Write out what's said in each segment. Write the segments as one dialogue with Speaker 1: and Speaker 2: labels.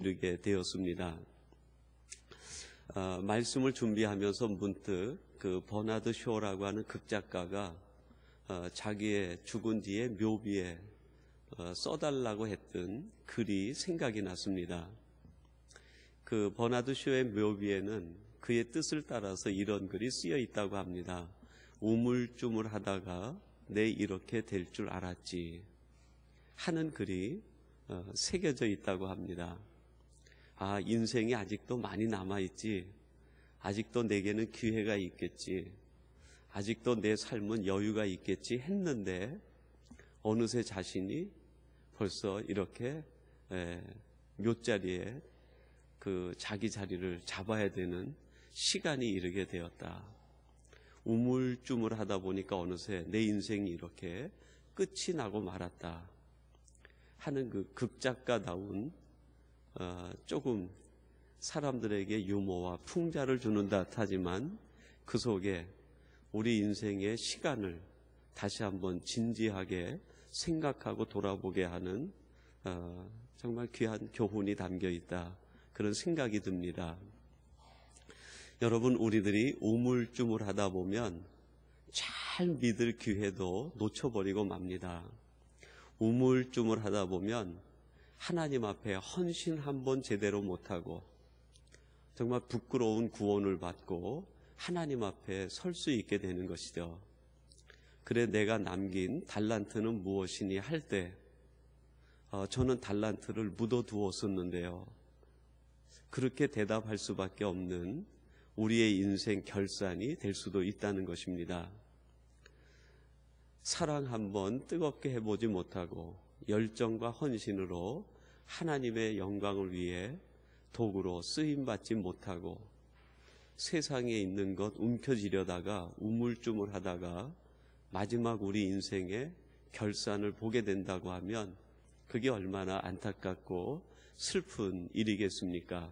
Speaker 1: 이르게 되었습니다. 어, 말씀을 준비하면서 문득 그 버나드 쇼라고 하는 극작가가 어, 자기의 죽은 뒤에 묘비에 어, 써달라고 했던 글이 생각이 났습니다. 그 버나드 쇼의 묘비에는 그의 뜻을 따라서 이런 글이 쓰여 있다고 합니다. 우물쭈물하다가 내 이렇게 될 줄 알았지 하는 글이 어, 새겨져 있다고 합니다. 아, 인생이 아직도 많이 남아있지. 아직도 내게는 기회가 있겠지. 아직도 내 삶은 여유가 있겠지 했는데, 어느새 자신이 벌써 이렇게 에, 묘자리에 그 자기 자리를 잡아야 되는 시간이 이르게 되었다. 우물쭈물 하다 보니까 어느새 내 인생이 이렇게 끝이 나고 말았다. 하는 그 극작가다운 어, 조금 사람들에게 유머와 풍자를 주는 듯 하지만 그 속에 우리 인생의 시간을 다시 한번 진지하게 생각하고 돌아보게 하는 어, 정말 귀한 교훈이 담겨 있다 그런 생각이 듭니다. 여러분 우리들이 우물쭈물 하다 보면 잘 믿을 기회도 놓쳐버리고 맙니다. 우물쭈물 하다 보면 하나님 앞에 헌신 한 번 제대로 못하고 정말 부끄러운 구원을 받고 하나님 앞에 설 수 있게 되는 것이죠. 그래 내가 남긴 달란트는 무엇이니 할때 어, 저는 달란트를 묻어 두었었는데요. 그렇게 대답할 수밖에 없는 우리의 인생 결산이 될 수도 있다는 것입니다. 사랑 한번 뜨겁게 해보지 못하고 열정과 헌신으로 하나님의 영광을 위해 도구로 쓰임받지 못하고 세상에 있는 것 움켜쥐려다가 우물쭈물 하다가 마지막 우리 인생의 결산을 보게 된다고 하면 그게 얼마나 안타깝고 슬픈 일이겠습니까?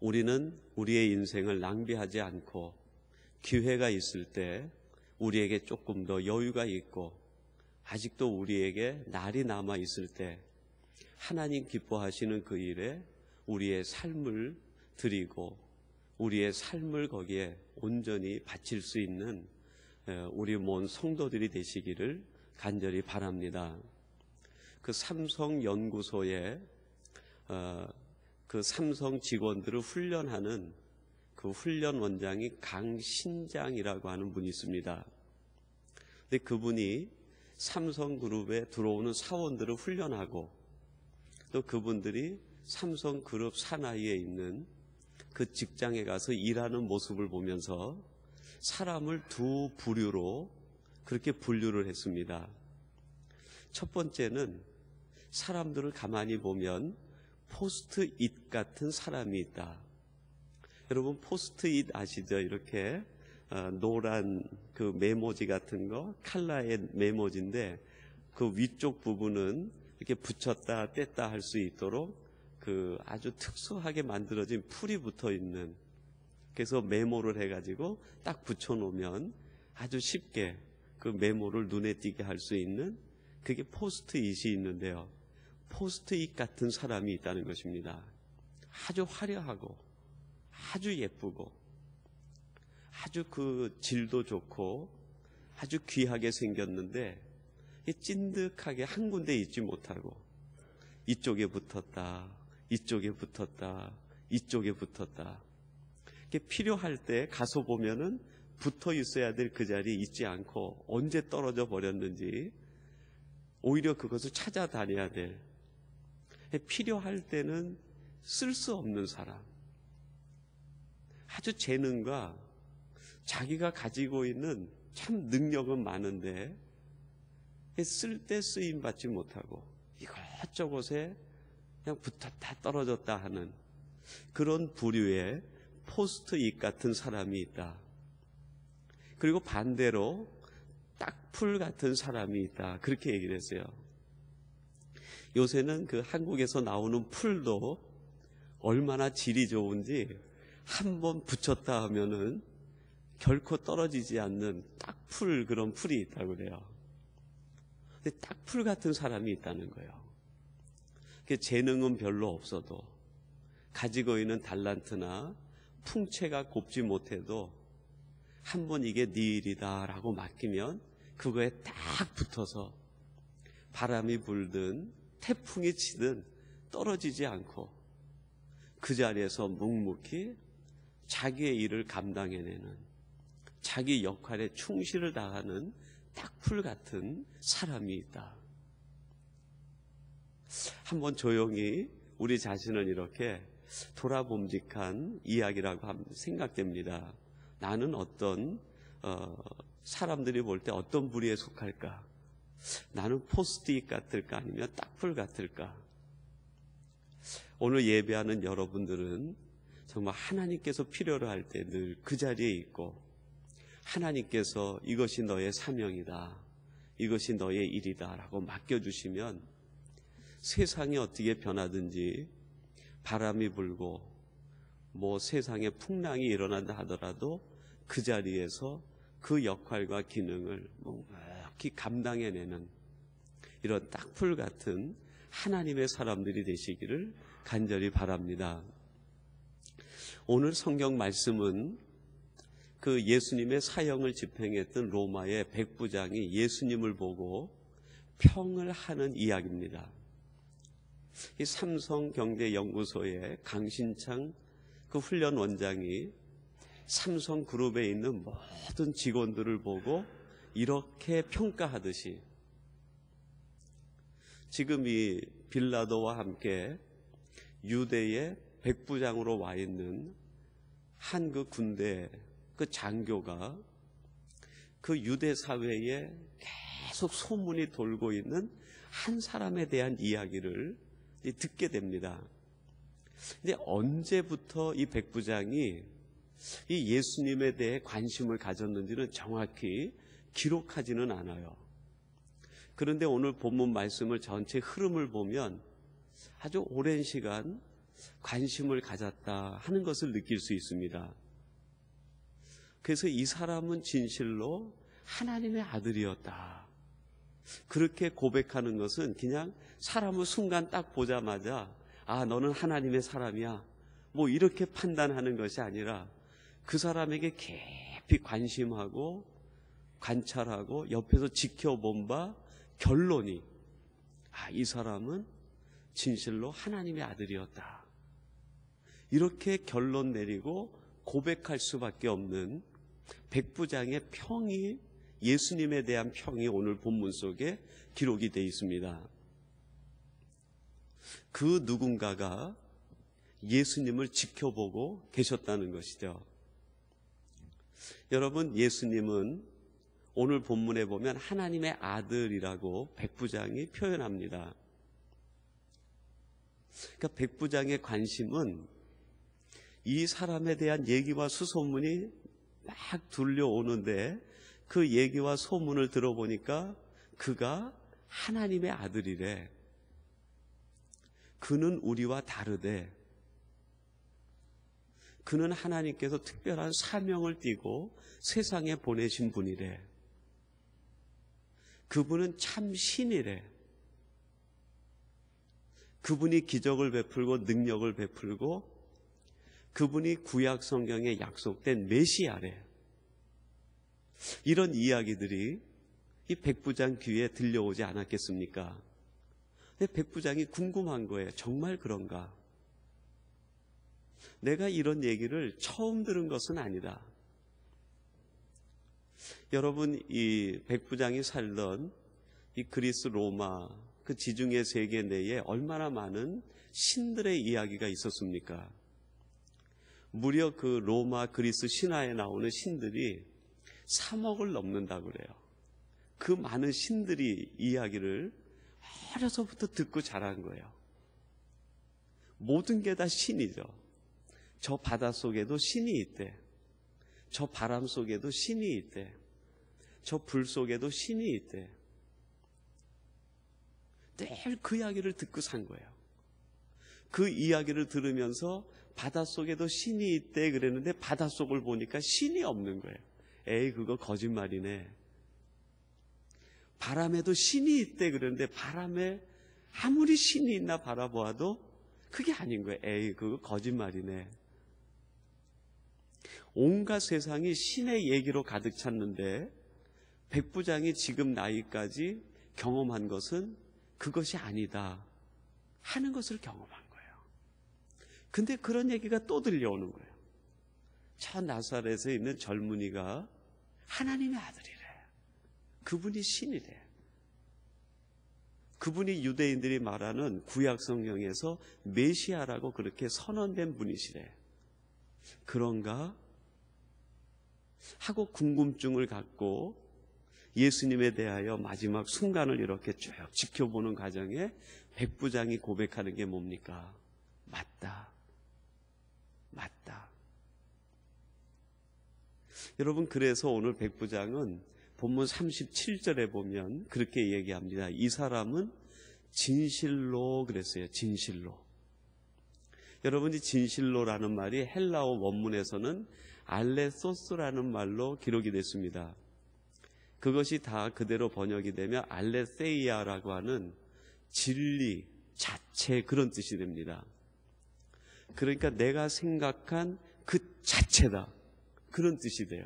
Speaker 1: 우리는 우리의 인생을 낭비하지 않고 기회가 있을 때 우리에게 조금 더 여유가 있고 아직도 우리에게 날이 남아 있을 때 하나님 기뻐하시는 그 일에 우리의 삶을 드리고 우리의 삶을 거기에 온전히 바칠 수 있는 우리 모든 성도들이 되시기를 간절히 바랍니다. 그 삼성 연구소에 어, 그 삼성 직원들을 훈련하는 그 훈련 원장이 강신장이라고 하는 분이 있습니다. 근데 그분이 삼성그룹에 들어오는 사원들을 훈련하고 또 그분들이 삼성그룹 산하에 있는 그 직장에 가서 일하는 모습을 보면서 사람을 두 부류로 그렇게 분류를 했습니다. 첫 번째는 사람들을 가만히 보면 포스트 잇 같은 사람이 있다. 여러분 포스트 잇 아시죠? 이렇게 어, 노란 그 메모지 같은 거 칼라의 메모지인데 그 위쪽 부분은 이렇게 붙였다 뗐다 할 수 있도록 그 아주 특수하게 만들어진 풀이 붙어 있는 그래서 메모를 해가지고 딱 붙여 놓으면 아주 쉽게 그 메모를 눈에 띄게 할 수 있는 그게 포스트잇이 있는데요. 포스트잇 같은 사람이 있다는 것입니다. 아주 화려하고 아주 예쁘고 아주 그 질도 좋고 아주 귀하게 생겼는데 찐득하게 한 군데 있지 못하고 이쪽에 붙었다, 이쪽에 붙었다, 이쪽에 붙었다. 필요할 때 가서 보면은 붙어 있어야 될 그 자리에 있지 않고 언제 떨어져 버렸는지 오히려 그것을 찾아다녀야 될 필요할 때는 쓸 수 없는 사람 아주 재능과 자기가 가지고 있는 참 능력은 많은데 쓸 때 쓰임 받지 못하고 이것저것에 그냥 붙었다 떨어졌다 하는 그런 부류의 포스트잇 같은 사람이 있다. 그리고 반대로 딱풀 같은 사람이 있다. 그렇게 얘기를 했어요. 요새는 그 한국에서 나오는 풀도 얼마나 질이 좋은지 한 번 붙였다 하면은 결코 떨어지지 않는 딱풀 그런 풀이 있다고 그래요. 근데 딱풀 같은 사람이 있다는 거예요. 그 재능은 별로 없어도 가지고 있는 달란트나 풍채가 곱지 못해도 한 번 이게 네 일이다라고 맡기면 그거에 딱 붙어서 바람이 불든 태풍이 치든 떨어지지 않고 그 자리에서 묵묵히 자기의 일을 감당해내는 자기 역할에 충실을 다하는 딱풀 같은 사람이 있다. 한번 조용히 우리 자신을 이렇게 돌아봄직한 이야기라고 생각됩니다. 나는 어떤 어, 사람들이 볼 때 어떤 부류에 속할까? 나는 포스트잇 같을까 아니면 딱풀 같을까? 오늘 예배하는 여러분들은 정말 하나님께서 필요로 할 때 늘 그 자리에 있고 하나님께서 이것이 너의 사명이다. 이것이 너의 일이다 라고 맡겨주시면 세상이 어떻게 변하든지 바람이 불고 뭐 세상에 풍랑이 일어난다 하더라도 그 자리에서 그 역할과 기능을 묵묵히 감당해내는 이런 딱풀 같은 하나님의 사람들이 되시기를 간절히 바랍니다. 오늘 성경 말씀은 그 예수님의 사형을 집행했던 로마의 백부장이 예수님을 보고 평을 하는 이야기입니다. 이 삼성경제연구소의 강신창 그 훈련 원장이 삼성그룹에 있는 모든 직원들을 보고 이렇게 평가하듯이 지금 이 빌라도와 함께 유대의 백부장으로 와 있는 한그 군대 그 장교가 그 유대 사회에 계속 소문이 돌고 있는 한 사람에 대한 이야기를 듣게 됩니다. 근데 언제부터 이 백부장이 이 예수님에 대해 관심을 가졌는지는 정확히 기록하지는 않아요. 그런데 오늘 본문 말씀을 전체 흐름을 보면 아주 오랜 시간 관심을 가졌다 하는 것을 느낄 수 있습니다. 그래서 이 사람은 진실로 하나님의 아들이었다. 그렇게 고백하는 것은 그냥 사람을 순간 딱 보자마자 아, 너는 하나님의 사람이야. 뭐 이렇게 판단하는 것이 아니라 그 사람에게 깊이 관심하고 관찰하고 옆에서 지켜본 바 결론이 아, 이 사람은 진실로 하나님의 아들이었다. 이렇게 결론 내리고 고백할 수밖에 없는 백부장의 평이 예수님에 대한 평이 오늘 본문 속에 기록이 되어 있습니다. 그 누군가가 예수님을 지켜보고 계셨다는 것이죠. 여러분, 예수님은 오늘 본문에 보면 하나님의 아들이라고 백부장이 표현합니다. 그러니까 백부장의 관심은 이 사람에 대한 얘기와 수소문이 막 둘려오는데 그 얘기와 소문을 들어보니까 그가 하나님의 아들이래. 그는 우리와 다르대. 그는 하나님께서 특별한 사명을 띠고 세상에 보내신 분이래. 그분은 참 신이래. 그분이 기적을 베풀고 능력을 베풀고 그분이 구약 성경에 약속된 메시아래. 이런 이야기들이 이 백부장 귀에 들려오지 않았겠습니까? 근데 백부장이 궁금한 거예요. 정말 그런가? 내가 이런 얘기를 처음 들은 것은 아니다. 여러분, 이 백부장이 살던 이 그리스 로마 그 지중해 세계 내에 얼마나 많은 신들의 이야기가 있었습니까? 무려 그 로마 그리스 신화에 나오는 신들이 3억을 넘는다고 그래요. 그 많은 신들이 이야기를 어려서부터 듣고 자란 거예요. 모든 게 다 신이죠. 저 바다 속에도 신이 있대. 저 바람 속에도 신이 있대. 저 불 속에도 신이 있대. 늘 그 이야기를 듣고 산 거예요. 그 이야기를 들으면서 바닷속에도 신이 있대 그랬는데 바닷속을 보니까 신이 없는 거예요. 에이, 그거 거짓말이네. 바람에도 신이 있대 그러는데 바람에 아무리 신이 있나 바라보아도 그게 아닌 거예요. 에이, 그거 거짓말이네. 온갖 세상이 신의 얘기로 가득 찼는데 백부장이 지금 나이까지 경험한 것은 그것이 아니다 하는 것을 경험한. 근데 그런 얘기가 또 들려오는 거예요. 저 나사렛에 있는 젊은이가 하나님의 아들이래. 그분이 신이래. 그분이 유대인들이 말하는 구약 성경에서 메시아라고 그렇게 선언된 분이시래. 그런가? 하고 궁금증을 갖고 예수님에 대하여 마지막 순간을 이렇게 쭉 지켜보는 과정에 백부장이 고백하는 게 뭡니까? 맞다. 맞다. 여러분, 그래서 오늘 백부장은 본문 37절에 보면 그렇게 얘기합니다. 이 사람은 진실로 그랬어요. 진실로. 여러분이 진실로라는 말이 헬라어 원문에서는 알레소스라는 말로 기록이 됐습니다. 그것이 다 그대로 번역이 되면 알레세이아라고 하는 진리 자체 그런 뜻이 됩니다. 그러니까 내가 생각한 그 자체다. 그런 뜻이 돼요.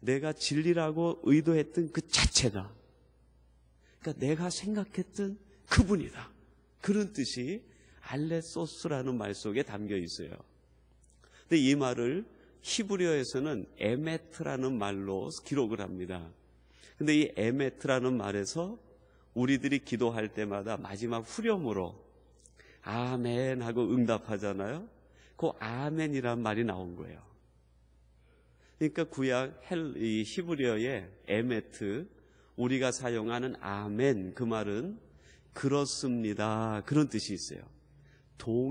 Speaker 1: 내가 진리라고 의도했던 그 자체다. 그러니까 내가 생각했던 그분이다. 그런 뜻이 알레소스라는 말 속에 담겨 있어요. 근데 이 말을 히브리어에서는 에메트라는 말로 기록을 합니다. 근데 이 에메트라는 말에서 우리들이 기도할 때마다 마지막 후렴으로 아멘 하고 응답하잖아요. 그 아멘이란 말이 나온 거예요. 그러니까 구약 헬, 이 히브리어의 에메트, 우리가 사용하는 아멘 그 말은 그렇습니다. 그런 뜻이 있어요. 동